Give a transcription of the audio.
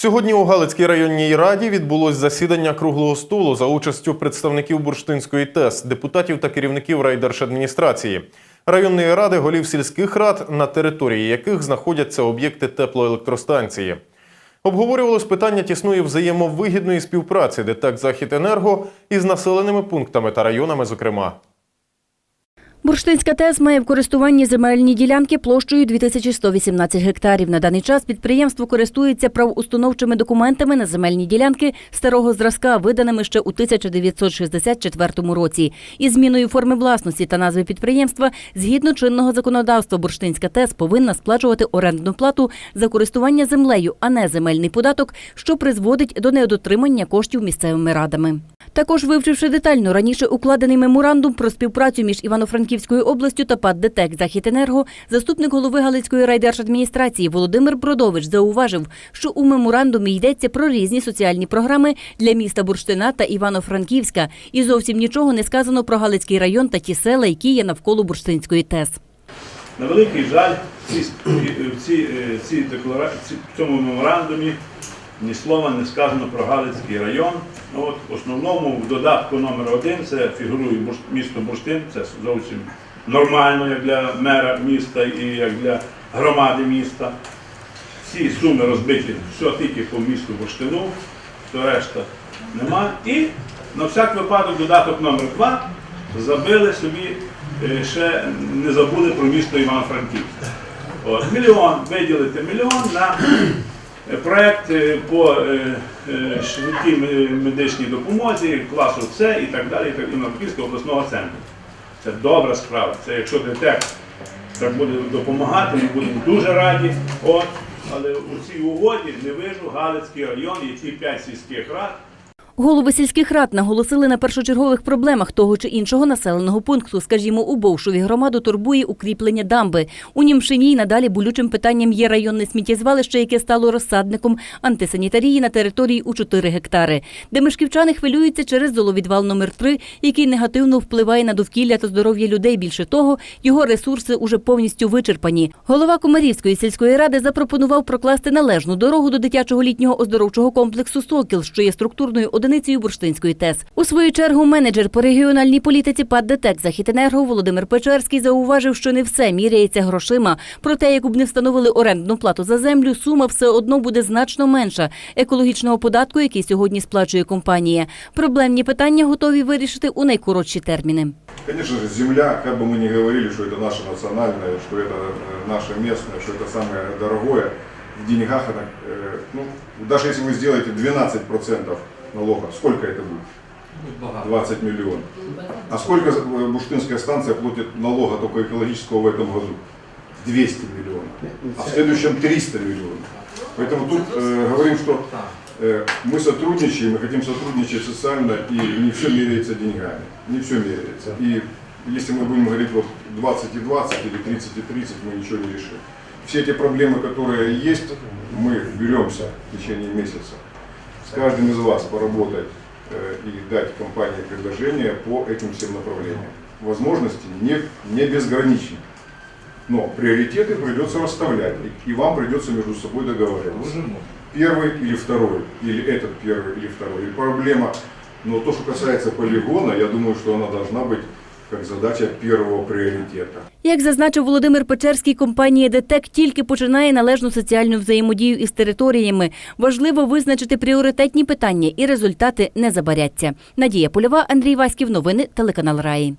Сьогодні у Галицькій районній раді відбулось засідання круглого столу за участю представників Бурштинської ТЕС, депутатів та керівників райдержадміністрації, районної ради, голів сільських рад, на території яких знаходяться об'єкти теплоелектростанції. Обговорювалось питання тісної взаємовигідної співпраці ДТЕК «Західенерго» із населеними пунктами та районами, зокрема. Бурштинська ТЕС має в користуванні земельні ділянки площею 2118 гектарів. На даний час підприємство користується правоустановчими документами на земельні ділянки старого зразка, виданими ще у 1964 році. Із зміною форми власності та назви підприємства, згідно чинного законодавства, Бурштинська ТЕС повинна сплачувати орендну плату за користування землею, а не земельний податок, що призводить до недотримання коштів місцевими радами. Також вивчивши детально раніше укладений меморандум про співпрацю між Івано-Франківською областю та ПАД ДТЕК «Західенерго», заступник голови Галицької райдержадміністрації Володимир Бродович зауважив, що у меморандумі йдеться про різні соціальні програми для міста Бурштина та Івано-Франківська, і зовсім нічого не сказано про Галицький район та ті села, які є навколо Бурштинської ТЕС. На великий жаль, в в цій, е, цій декларації, в цьому меморандумі ні слова не сказано про Галицький район. Ну, от, в основному в додатку номер один це фігурує місто Бурштин, це зовсім нормально як для мера міста і як для громади міста. Всі суми розбиті все тільки по місту Бурштину, то решта нема. І на всяк випадок додаток номер 2 забили собі, е, ще не забули про місто Івано-Франківськ. Мільйон, виділити мільйон на е, проект е, по е, швидкій медичній допомозі, класу С і так далі, і так обласного центру. Це добра справа. Це якщо ДТЕК так буде допомагати, ми будемо дуже раді. От. Але у цій угоді не вижу Галицький район і ці п'ять сільських рад. Голови сільських рад наголосили на першочергових проблемах того чи іншого населеного пункту. Скажімо, у Бовшові громаду турбує укріплення дамби. У Німшині й надалі болючим питанням є районне сміттєзвалище, яке стало розсадником антисанітарії на території у 4 гектари, де мешківчани хвилюються через золовідвал номер 3 який негативно впливає на довкілля та здоров'я людей. Більше того, його ресурси уже повністю вичерпані. Голова Комарівської сільської ради запропонував прокласти належну дорогу до дитячого літнього оздоровчого комплексу Сокіл, що є структурною одиницею Бурштинської ТЕС. У свою чергу менеджер по регіональній політиці ПАД ДТЕК «Західенерго» Володимир Печерський зауважив, що не все міряється грошима. Проте, яку б не встановили орендну плату за землю, сума все одно буде значно менша екологічного податку, який сьогодні сплачує компанія. Проблемні питання готові вирішити у найкоротші терміни. Конечно же, земля, как бы мы ни говорили, что это наше национальное, что это э, наше местное, что это самое дорогое, в деньгах это, э, ну, даже если вы сделаете 12% налога, сколько это будет? 20 миллионов. А сколько э, Буштинская станция платит налога только экологического в этом году? 200 миллионов. А в следующем 300 миллионов. Поэтому тут э, говорим, что э, мы сотрудничаем, мы хотим сотрудничать социально, и не все меряется деньгами. Не все меряется. И если мы будем говорить вот 20 и 20 или 30 и 30, мы ничего не решим. Все эти проблемы, которые есть, мы беремся в течение месяца с каждым из вас поработать э, и дать компании предложения по этим всем направлениям. Возможности не, не безграничны. Но приоритеты придется расставлять, и, и вам придется между собой договариваться. Первый или второй, или этот первый или второй, или проблема. Но то, что касается полигона, я думаю, что она должна быть как задача першого пріоритету. Як зазначив Володимир Печерський, компанія ДТЕК тільки починає належну соціальну взаємодію із територіями. Важливо визначити пріоритетні питання і результати не забаряться. Надія Польова, Андрій Васьків. Новини телеканал Раї.